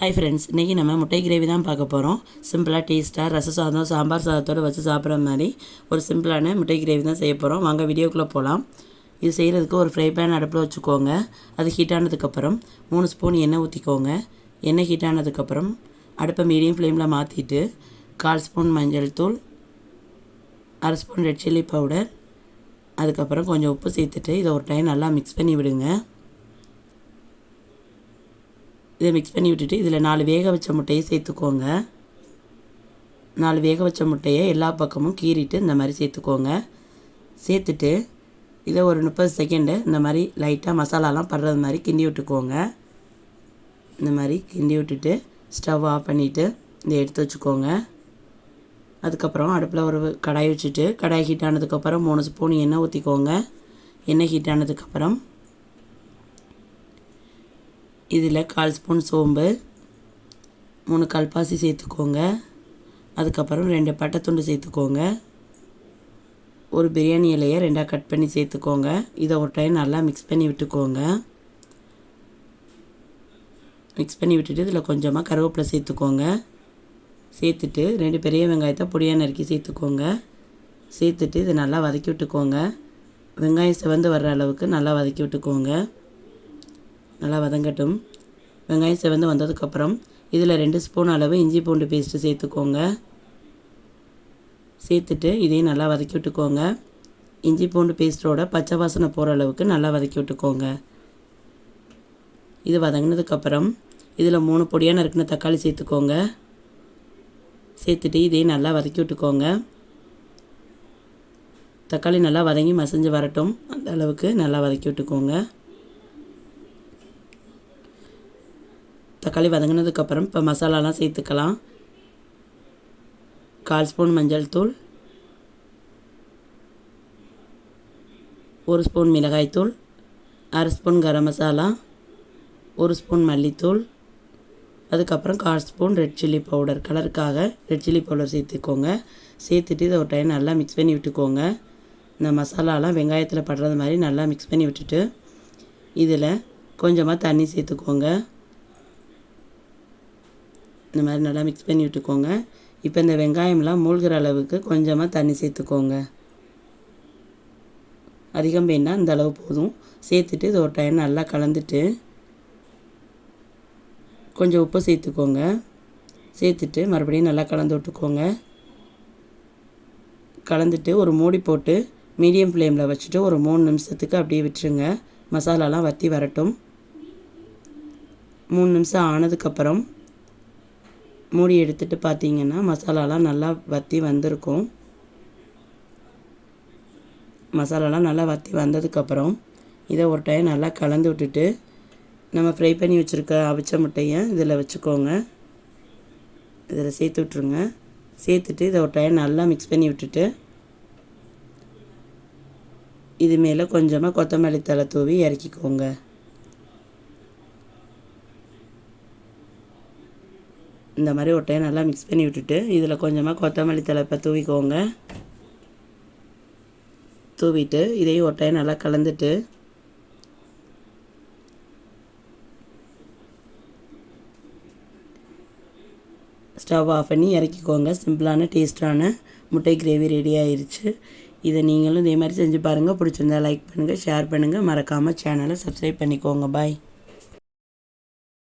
Hi friends இன்றைக்கி நம்ம முட்டை கிரேவி தான் பார்க்க போகிறோம் சிம்பிளாக டேஸ்ட்டாக ரச சாதம் சாம்பார் சாதத்தோடு வச்சு சாப்பிட்ற மாதிரி ஒரு சிம்பிளான முட்டை கிரேவி தான் செய்ய போகிறோம் வாங்க வீடியோக்குள்ளே போகலாம் இது செய்கிறதுக்கு ஒரு ஃப்ரை பேன் அடுப்பில் வச்சுக்கோங்க. அது ஹீட் ஆனதுக்கப்புறம் மூணு ஸ்பூன் எண்ணெய் ஊற்றிக்கோங்க எண்ணெய் ஹீட் ஆனதுக்கப்புறம் அடுப்பை மீடியம் ஃப்ளேமில் மாற்றிட்டு கால் ஸ்பூன் மஞ்சள் தூள் அரை ஸ்பூன் ரெட் சில்லி பவுடர் அதுக்கப்புறம் கொஞ்சம் உப்பு சேர்த்துட்டு இதை ஒரு டைம் நல்லா மிக்ஸ் பண்ணி விடுங்க. இதை மிக்ஸ் பண்ணி விட்டுட்டு இதில் நாலு வேக வச்ச முட்டையை சேர்த்துக்கோங்க. நாலு வேக வச்ச முட்டையை எல்லா பக்கமும் கீறிட்டு இந்த மாதிரி சேர்த்துக்கோங்க. சேர்த்துட்டு இதை ஒரு முப்பது செகண்டு இந்த மாதிரி லைட்டாக மசாலாலாம் படுறது மாதிரி கிண்டி விட்டுக்கோங்க. இந்த மாதிரி கிண்டி விட்டுட்டு ஸ்டவ் ஆஃப் பண்ணிவிட்டு இதை எடுத்து வச்சுக்கோங்க. அதுக்கப்புறம் அடுப்பில் ஒரு கடாய் வச்சுட்டு கடாய் ஹீட் ஆனதுக்கப்புறம் மூணு ஸ்பூன் எண்ணெய் ஊற்றிக்கோங்க எண்ணெய் ஹீட் ஆனதுக்கப்புறம் இதில் கால் ஸ்பூன் சோம்பு மூணு கல்பாசி சேர்த்துக்கோங்க. அதுக்கப்புறம் ரெண்டு பட்டை துண்டு சேர்த்துக்கோங்க. ஒரு பிரியாணி இலையை ரெண்டாக கட் பண்ணி சேர்த்துக்கோங்க. இதை ஒரு டைம் நல்லா மிக்ஸ் பண்ணி விட்டுக்கோங்க. மிக்ஸ் பண்ணி விட்டுட்டு இதில் கொஞ்சமாக கருவேப்பிலை சேர்த்துக்கோங்க. சேர்த்துட்டு ரெண்டு பெரிய வெங்காயத்தை பொடியாக நறுக்கி சேர்த்துக்கோங்க. சேர்த்துட்டு இதை நல்லா வதக்கி விட்டுக்கோங்க. வெங்காயம் சிவந்து வர்ற அளவுக்கு நல்லா வதக்கி விட்டுக்கோங்க. நல்லா வதங்கட்டும். வெங்காயம் செவந்து வந்ததுக்கப்புறம் இதில் ரெண்டு ஸ்பூன் அளவு இஞ்சி பூண்டு பேஸ்ட்டு சேர்த்துக்கோங்க. சேர்த்துட்டு இதையும் நல்லா வதக்கி விட்டுக்கோங்க. இஞ்சி பூண்டு பேஸ்ட்டோட பச்சை வாசனை போகிற அளவுக்கு நல்லா வதக்கி விட்டுக்கோங்க. இது வதங்கினதுக்கப்புறம் இதில் மூணு பொடியாக நறுக்கின தக்காளி சேர்த்துக்கோங்க. சேர்த்துட்டு இதையும் நல்லா வதக்கி விட்டுக்கோங்க. தக்காளி நல்லா வதங்கி மசிஞ்சு வரட்டும். அந்த அளவுக்கு நல்லா வதக்கி விட்டுக்கோங்க. தக்காளி வதங்கினதுக்கப்புறம் இப்போ மசாலாலாம் சேர்த்துக்கலாம். கால் ஸ்பூன் மஞ்சள் தூள். ஒரு ஸ்பூன் மிளகாய்த்தூள். அரை ஸ்பூன் கரம் மசாலா. ஒரு ஸ்பூன் மல்லித்தூள். அதுக்கப்புறம் கால் ஸ்பூன் ரெட் சில்லி பவுடர். கலருக்காக ரெட் சில்லி பவுடர் சேர்த்துக்கோங்க. சேர்த்துட்டு இதை ஒரு டைம் நல்லா மிக்ஸ் பண்ணி விட்டுக்கோங்க. இந்த மசாலாலாம் வெங்காயத்தில் படுறது மாதிரி நல்லா மிக்ஸ் பண்ணி விட்டுட்டு இதில் கொஞ்சமாக தண்ணி சேர்த்துக்கோங்க. இந்த மாதிரி நல்லா மிக்ஸ் பண்ணி விட்டுக்கோங்க. இப்போ இந்த வெங்காயம்லாம் மூழ்கிற அளவுக்கு கொஞ்சமாக தண்ணி சேர்த்துக்கோங்க. அதிகம் வேணால் இந்த அளவு போதும். சேர்த்துட்டு இது ஒரு டைம் நல்லா கலந்துட்டு கொஞ்சம் உப்பு சேர்த்துக்கோங்க. சேர்த்துட்டு மறுபடியும் நல்லா கலந்து விட்டுக்கோங்க. கலந்துட்டு ஒரு மூடி போட்டு மீடியம் ஃப்ளேமில் வச்சுட்டு ஒரு மூணு நிமிஷத்துக்கு அப்படியே விட்டுருங்க. மசாலாலாம் வற்றி வரட்டும். மூணு நிமிஷம் ஆனதுக்கப்புறம் மூடி எடுத்துகிட்டு பார்த்தீங்கன்னா மசாலாலாம் நல்லா வற்றி வந்திருக்கும். மசாலாலாம் நல்லா வற்றி வந்ததுக்கப்புறம் இதை ஒரு டைம் நல்லா கலந்து விட்டுட்டு நம்ம ஃப்ரை பண்ணி வச்சுருக்க அவிச்ச முட்டையை இதில் வச்சுக்கோங்க. இதில் சேர்த்து விட்ருங்க சேர்த்துட்டு இதை ஒரு டைம் நல்லா மிக்ஸ் பண்ணி விட்டுட்டு இது மேலே கொஞ்சமாக கொத்தமல்லி தலை தூவி இறக்கிக்கோங்க. இந்த மாதிரி ஒரு டைம் நல்லா மிக்ஸ் பண்ணி விட்டுட்டு இதில் கொஞ்சமாக கொத்தமல்லி தலைப்பை தூவிக்கோங்க. தூவிட்டு இதையும் ஒரு டைம் நல்லா கலந்துட்டு ஸ்டவ் ஆஃப் பண்ணி இறக்கிக்கோங்க. சிம்பிளான டேஸ்ட்டான முட்டை கிரேவி ரெடி ஆயிடுச்சு இதை நீங்களும் இதே மாதிரி செஞ்சு பாருங்கள் பிடிச்சிருந்தா லைக் பண்ணுங்கள் ஷேர் பண்ணுங்கள் மறக்காமல் சேனலை சப்ஸ்கிரைப் பண்ணிக்கோங்க. பாய்